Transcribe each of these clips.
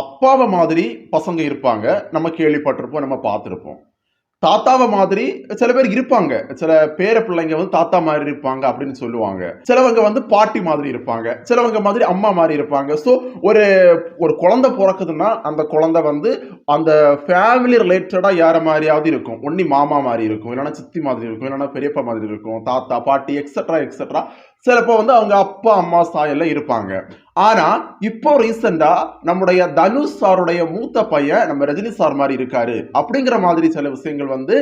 அப்பாவை மாதிரி பசங்க இருப்பாங்க. நம்ம கேள்விப்பட்டிருப்போம் நம்ம பார்த்துருப்போம். தாத்தாவை மாதிரி சில பேர் இருப்பாங்க. சில பேர பிள்ளைங்க வந்து தாத்தா மாதிரி இருப்பாங்க அப்படின்னு சொல்லுவாங்க. சிலவங்க வந்து பாட்டி மாதிரி இருப்பாங்க. சிலவங்க மாதிரி அம்மா மாதிரி இருப்பாங்க. ஸோ ஒரு ஒரு குழந்தை பிறக்குதுன்னா அந்த குழந்தை வந்து அந்த ஃபேமிலி ரிலேட்டடாக யார மாதிரியாவது இருக்கும். ஒன்னி மாமா மாதிரி இருக்கும். இல்லைன்னா சித்தி மாதிரி இருக்கும். இல்லைன்னா பெரியப்பா மாதிரி இருக்கும். தாத்தா பாட்டி எக்ஸட்ரா எக்ஸட்ரா சிலப்போ வந்து அவங்க அப்பா அம்மா சாயல்ல இருப்பாங்க. ஆனா இப்போ ரீசெண்டா நம்முடைய தனுஷ் சாருடைய மூத்த பையன் நம்ம ரஜினி சார் மாதிரி இருக்காரு. அப்படிங்கிற மாதிரி சில விஷயங்கள் வந்து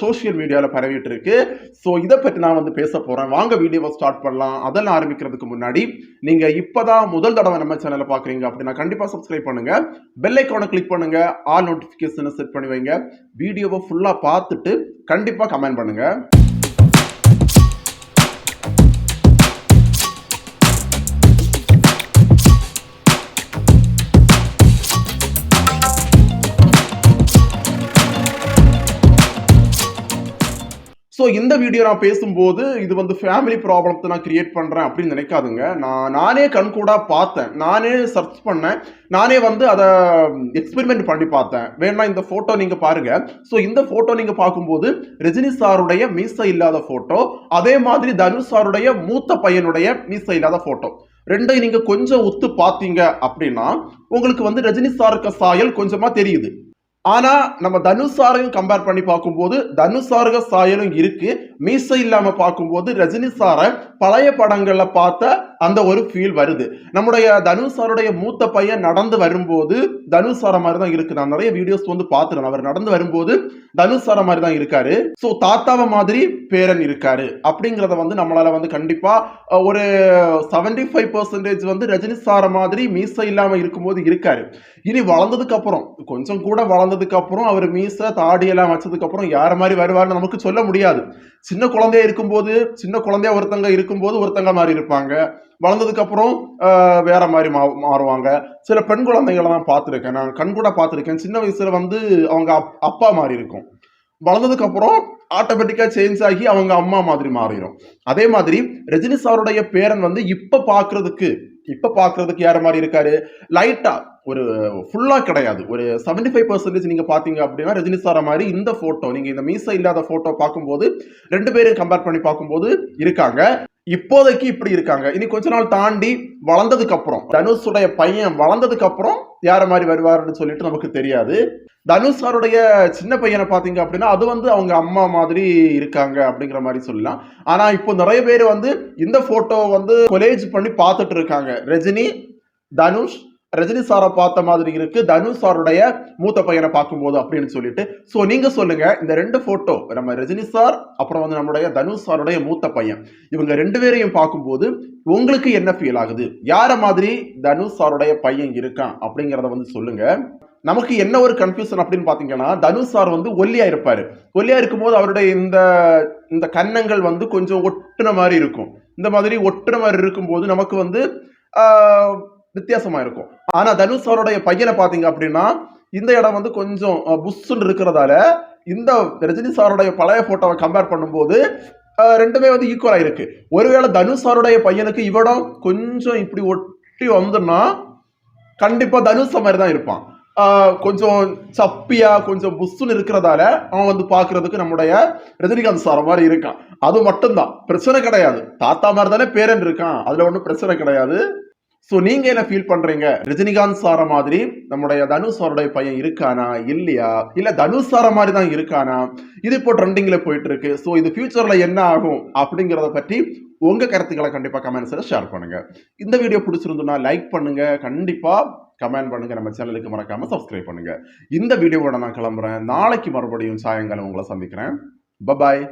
சோஷியல் மீடியாவில் பரவிட்டு இருக்கு ஸோ இதை பற்றி நான் வந்து பேச போறேன். வாங்க வீடியோவை ஸ்டார்ட் பண்ணலாம். அதெல்லாம் ஆரம்பிக்கிறதுக்கு முன்னாடி நீங்க இப்பதான் முதல் தடவை நம்ம சேனலை பாக்குறீங்க அப்படின்னா கண்டிப்பா சப்ஸ்கிரைப் பண்ணுங்க. பெல் ஐக்கானை கிளிக் பண்ணுங்க. ஆல் நோட்டிபிகேஷனை செட் பண்ணி வைங்க. வீடியோவை ஃபுல்லா பார்த்துட்டு கண்டிப்பா கமெண்ட் பண்ணுங்க. ஸோ இந்த வீடியோ நான் பேசும்போது இது வந்து ஃபேமிலி ப்ராப்ளத்தை நான் கிரியேட் பண்ணுறேன் அப்படின்னு நினைக்காதுங்க. நான் நானே கண்கூடாக பார்த்தேன். நானே சர்ச் பண்ணேன். நானே வந்து அதை எக்ஸ்பெரிமெண்ட் பண்ணி பார்த்தேன். வேணா இந்த ஃபோட்டோ நீங்கள் பாருங்க. ஸோ இந்த ஃபோட்டோ நீங்கள் பார்க்கும்போது ரஜினி சாருடைய மீசை இல்லாத ஃபோட்டோ அதே மாதிரி தனுஷ் சாருடைய மூத்த பையனுடைய மீசை இல்லாத ஃபோட்டோ ரெண்டையும் நீங்கள் கொஞ்சம் ஒத்து பார்த்தீங்க அப்படின்னா உங்களுக்கு வந்து ரஜினி சாருக்கு சாயல் கொஞ்சமாக தெரியுது. ஆனா நம்ம தனுஷாரையும் கம்பேர் பண்ணி பார்க்கும்போது தனுஷாருக சாயலும் இருக்கு. மீசை இல்லாம பார்க்கும்போது ரஜினி சாரை பழைய படங்கள்ல பார்த்த அந்த ஒரு ஃபீல் வருது. நம்முடைய தனுஷாருடைய மூத்த பையன் நடந்து வரும்போது தனுஷார மாதிரி தான் இருக்கு. நான் நிறைய வீடியோஸ் வந்து பார்த்துருக்கேன். அவர் நடந்து வரும்போது தனுஷார மாதிரி தான் இருக்காரு. ஸோ தாத்தாவை மாதிரி பேரன் இருக்காரு. அப்படிங்கிறத வந்து நம்மளால வந்து கண்டிப்பா ஒரு செவன்டி ஃபைவ் பர்சன்டேஜ் வந்து ரஜினி சார மாதிரி மீசை இல்லாம இருக்கும்போது இருக்காரு. இனி வளர்ந்ததுக்கு அப்புறம் கொஞ்சம் கூட வளர்ந்து அப்புறம் அவர் மீசை தாடியெல்லாம் வச்சதுக்கப்புறம் வச்சதுக்கு யார மாதிரி வருவார்னு நமக்கு சொல்ல முடியாது. சின்ன குழந்தையா இருக்கும்போது சின்ன குழந்தையா ஒருத்தங்க இருக்கும்போது ஒருத்தங்க மாதிரி இருப்பாங்க. வளர்ந்ததுக்கப்புறம் வேற மாதிரி மா மாறுவாங்க. சில பெண் குழந்தைகளை தான் பார்த்துருக்கேன். நான் கண் கூட பார்த்துருக்கேன். சின்ன வயசுல வந்து அவங்க அப்- அப்பா மாதிரி இருக்கும். வளர்ந்ததுக்கப்புறம் ஆட்டோமேட்டிக்காக சேஞ்ச் ஆகி அவங்க அம்மா மாதிரி மாறிடும் அதே மாதிரி ரஜினி சாருடைய பேரன் வந்து இப்போ பார்க்குறதுக்கு இப்போ பார்க்குறதுக்கு யார் மாதிரி இருக்காரு? லைட்டாக ஒரு ஃபுல்லாக கிடையாது. ஒரு 75% ஃபைவ் பர்சன்டேஜ் நீங்கள் பார்த்தீங்க அப்படின்னா ரஜினி சார மாதிரி இந்த ஃபோட்டோ நீங்கள் இந்த மீசை இல்லாத ஃபோட்டோ பார்க்கும்போது ரெண்டு பேரும் கம்பேர் பண்ணி பார்க்கும்போது இருக்காங்க. இப்போதைக்கு இப்படி இருக்காங்க. இனி கொஞ்ச நாள் தாண்டி வளர்ந்ததுக்கு அப்புறம் தனுஷுடைய பையன் வளர்ந்ததுக்கு அப்புறம் யார மாதிரி வருவாருன்னு சொல்லிட்டு நமக்கு தெரியாது. தனுஷ் சாருடைய சின்ன பையனை பார்த்தீங்க அப்படின்னா அது வந்து அவங்க அம்மா மாதிரி இருக்காங்க அப்படிங்கிற மாதிரி சொல்லலாம். ஆனா இப்போ நிறைய பேர் வந்து இந்த போட்டோ வந்து கொலேஜ் பண்ணி பார்த்துட்டு இருக்காங்க. ரஜினி தனுஷ் ரஜினி சாரை பார்த்த மாதிரி இருக்கு. தனுஷ் சாருடைய மூத்த பையனை பார்க்கும்போது அப்படின்னு சொல்லிட்டு. ஸோ நீங்க சொல்லுங்க இந்த ரெண்டு போட்டோ நம்ம ரஜினி சார் அப்புறம் வந்து நம்முடைய தனுஷ் சாருடைய மூத்த பையன். இவங்க ரெண்டு பேரையும் பார்க்கும்போது உங்களுக்கு என்ன ஃபீல் ஆகுது? யார மாதிரி தனுஷ் சாருடைய பையன் இருக்கான் அப்படிங்கிறத வந்து சொல்லுங்க. நமக்கு என்ன ஒரு கன்ஃபியூஷன் அப்படின்னு பார்த்தீங்கன்னா தனுஷ் சார் வந்து ஒல்லியா இருப்பாரு. ஒல்லியா இருக்கும்போது அவருடைய இந்த இந்த கன்னங்கள் வந்து கொஞ்சம் ஒட்டுன மாதிரி இருக்கும். இந்த மாதிரி ஒட்டுன மாதிரி இருக்கும்போது நமக்கு வந்து வித்தியாசமாக வித்தியாசமா இருக்கும். ஆனா தனுஷ் சாருடைய பையனை பாத்தீங்க அப்படின்னா இந்த இடம் வந்து கொஞ்சம் புஷ்ஷுன்னு இருக்கிறதால இந்த ரஜினி சாருடைய பழைய போட்டோவை கம்பேர் பண்ணும்போது ரெண்டுமே வந்து ஈக்குவலா இருக்கு. ஒருவேளை தனுஷ் சாருடைய பையனுக்கு இவடம் கொஞ்சம் இப்படி ஒட்டி வந்துன்னா கண்டிப்பா தனுஷ் மாதிரி தான் இருப்பான். கொஞ்சம் சப்பியா கொஞ்சம் புஷ்ஷுன்னு இருக்கிறதால அவன் வந்து பார்க்கிறதுக்கு நம்முடைய ரஜினிகாந்த் சார் மாதிரி இருக்கான். அது மட்டும்தான். பிரச்சனை கிடையாது. தாத்தா மாதிரி தானே பேரன் இருக்கான். அதுல ஒன்றும் பிரச்சனை கிடையாது. ஸோ நீங்க என்ன ஃபீல் பண்றீங்க? ரஜினிகாந்த் சார மாதிரி நம்முடைய தனுஷ் சாருடைய பையன் இருக்கானா? இல்லையா? இல்ல தனுஷ் சார மாதிரி தான் இருக்கானா? இது இப்போ ட்ரெண்டிங்ல போயிட்டு இருக்கு ஸோ இது ஃபியூச்சர்ல என்ன ஆகும்? அப்படிங்கிறத பற்றி உங்க கருத்துக்களை கண்டிப்பா கமெண்ட்ஸ்ல ஷேர் பண்ணுங்க. இந்த வீடியோ பிடிச்சிருந்தோம்னா லைக் பண்ணுங்க. கண்டிப்பா கமெண்ட் பண்ணுங்க. நம்ம சேனலுக்கு மறக்காம சப்ஸ்கிரைப் பண்ணுங்க. இந்த வீடியோவோட நான் கிளம்புறேன். நாளைக்கு மறுபடியும் சாயங்காலம் உங்களை சந்திக்கிறேன். பபாய்